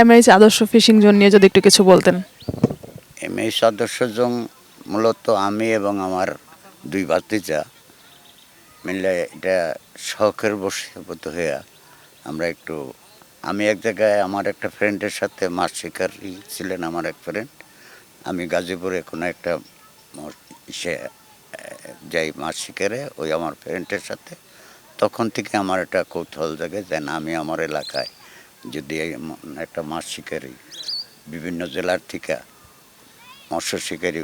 MH আদর্শ fishing zone নিয়ে যদি একটু কিছু বলতেন। এম এই সদস্য জন মূলত আমি এবং আমার দুই বাতিজা মিলে এটা শখের বসীভূত হয়ে আমরা একটু, আমি এক জায়গায় আমার একটা ফ্রেন্ডের সাথে মাছ শিকারী ছিলেন আমার এক ফ্রেন্ড আমি গাজীপুরে কোনো একটা সে যাই মাছ শিকারে ওই আমার ফ্রেন্ডের সাথে, তখন থেকে আমার একটা কৌতূহল জাগে যে না, আমি আমার এলাকায় যদি একটা মাছ শিকারি বিভিন্ন জেলার থেকে মৎস্য শিকারী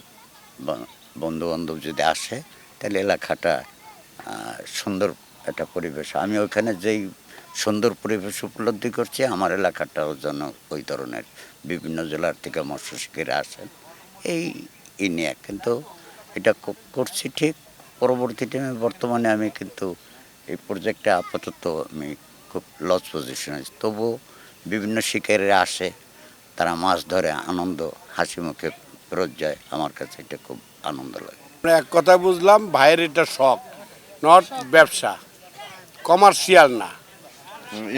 বন্ধু বান্ধব যদি আসে, তাহলে এলাকাটা সুন্দর একটা পরিবেশ। আমি ওখানে যেই সুন্দর পরিবেশ উপলব্ধি করছি, আমার এলাকাটাও যেন ওই ধরনের বিভিন্ন জেলার থেকে মৎস্য শিকারী আসেন, এই ই নিয়ে। কিন্তু এটা করছি ঠিক। পরবর্তী টাইমে বর্তমানে আমি কিন্তু এই প্রজেক্টে আপাতত আমি খুব লস পজিশন আছি তবুও বিভিন্ন শিকারীরা আসে তারা মাছ ধরে আনন্দ হাসি মুখে রোজ যায়। আমার কাছে এটা খুব আনন্দ লাগে। আমরা এক কথা বুঝলাম ভাইয়ের এটা শখ নট ব্যবসা কমার্শিয়াল না।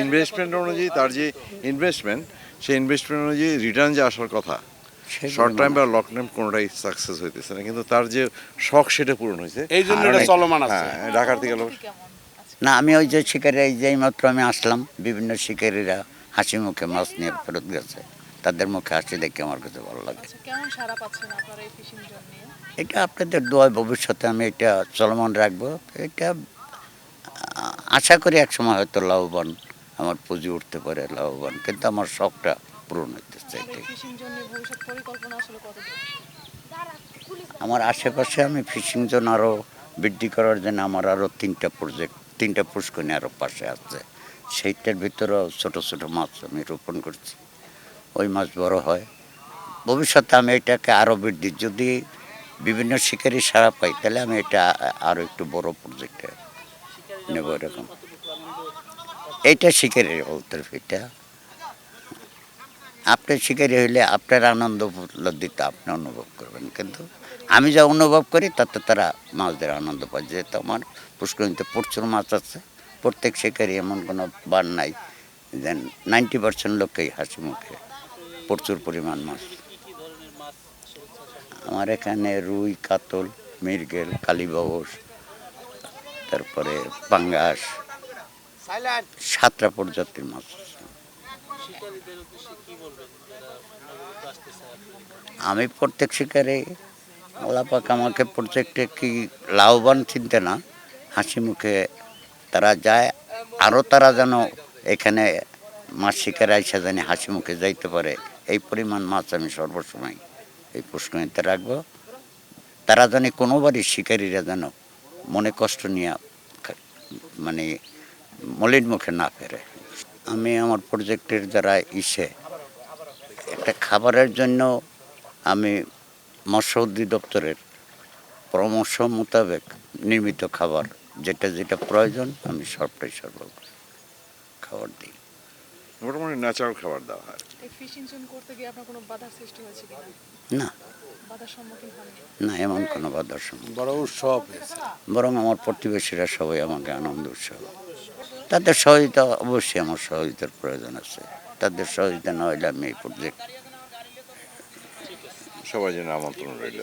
ইনভেস্টমেন্ট অনুযায়ী তার যে ইনভেস্টমেন্ট সেই ইনভেস্টমেন্ট অনুযায়ী রিটার্ন যে আসার কথা শর্ট টাইম মানে- বা লং টাইম কোনোটাই সাকসেস হইতেছে না। কিন্তু তার যে শখ সেটা পূরণ হয়েছে এই জন্য এটা চলমান আছে। হ্যাঁ ঢাকার থেকে লোক না আমি ওই যে শিকারি এই যেই মাত্র আমি আসলাম বিভিন্ন শিকারীরা হাসি মুখে মাছ নিয়ে ফেরত গেছে। তাদের মুখে হাসি দেখে আমার কাছে ভালো লাগে। নিয়ে এটা আপনাদের দোয়ায় ভবিষ্যতে আমি এটা চলমান রাখব। এটা আশা করি এক সময় হয়তো লাভবান আমার পুঁজি উঠতে পারে লাভবান কিন্তু আমার শখটা পূরণ হইতেছে চাই আমার আশেপাশে আমি ফিশিং জোন আরও বৃদ্ধি করার জন্য আমার আরও তিনটা প্রজেক্ট তিনটা পুষ্করণী আরও পাশে আছে। সেইটার ভিতরেও ছোট ছোট মাছ আমি রোপণ করছি। ওই মাছ বড় হয়। ভবিষ্যতে আমি এটাকে আরও বৃদ্ধি যদি বিভিন্ন শিকারি সারা পাই তাহলে আমি এটা আরও একটু বড় প্রজেক্টে নেব এরকম। এইটা শিকারি বলতে এটা আপনি শিকারি হইলে আপনার আনন্দ উপলব্ধিটা আপনি অনুভব করবেন। কিন্তু আমি যা অনুভব করি, তাতে তারা মাছদের আনন্দ পায়। যেহেতু আমার পুষ্করিণীতে প্রচুর মাছ আছে, প্রত্যেক শিকারি এমন কোনো বার নাই দেন নাইনটি পার্সেন্ট লোককেই হাসি মুখে প্রচুর পরিমাণ মাছ। আমার এখানে রুই, কাতল, মৃগেল কালীবাবস তারপরে পাঙ্গাস সাতটা প্রজাতির মাছ আছে। আমি প্রত্যেক শিকারে, আল্লাপাক আমাকে প্রত্যেকটা কি লাভবান চিনতে না, হাসি মুখে তারা যায়, আরও তারা যেন এখানে মাছ শিকারে এসে জানি হাসি মুখে যাইতে পারে, এই পরিমাণ মাছ আমি সর্বসময় এই পুষ্করিণীতে রাখব। তারা জানি কোনোবারই শিকারীরা যেন মনে কষ্ট নিয়ে মানে মলিন মুখে না ফেরে। আমি আমার প্রজেক্টের দ্বারা ইসে। একটা খাবারের জন্য আমি মৎস্য অধিদপ্তরের পরামর্শ মোতাবেক নির্মিত খাবার যেটা যেটা প্রয়োজন আমি সবটাই সর্ব খাবার দিই। মোটামুটি ন্যাচারাল খাবার দেওয়া হয়। এই ফিশিং জোন করতে গিয়ে আপনার কোনো বাধার সৃষ্টি হয়েছে কিনা? না। না এমন কোনো বাধার সম্মুখীন বড় উৎসব বরং আমার প্রতিবেশীরা সবাই আমাকে আনন্দ উৎসব। তাদের সহযোগিতা অবশ্যই আমার সহযোগিতার প্রয়োজন আছে। তাদের সহযোগিতা না হলে আমি এই প্রজেক্ট সবাই যেন আমন্ত্রণ রইল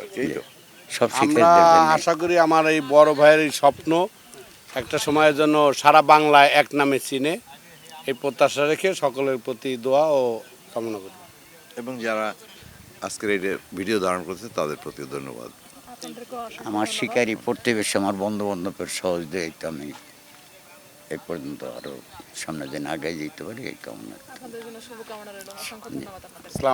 সব জন্য। আশা করি আমার এই বড় ভাইয়ের এই স্বপ্ন একটা সময়ের জন্য সারা বাংলায় এক নামে চিনে। এই প্রত্যাশা রেখে সকলের প্রতি দোয়া ও কামনা করি। এবং যারা আজকের এই ভিডিও ধারণ করছে তাদের প্রতি ধন্যবাদ। আমার। শিকারী প্রতিবেশী আমার বন্ধু বান্ধবের সহযোগিতা আমি এই পর্যন্ত আরও সামনে দিন আগে যেতে পারি এই কামনা।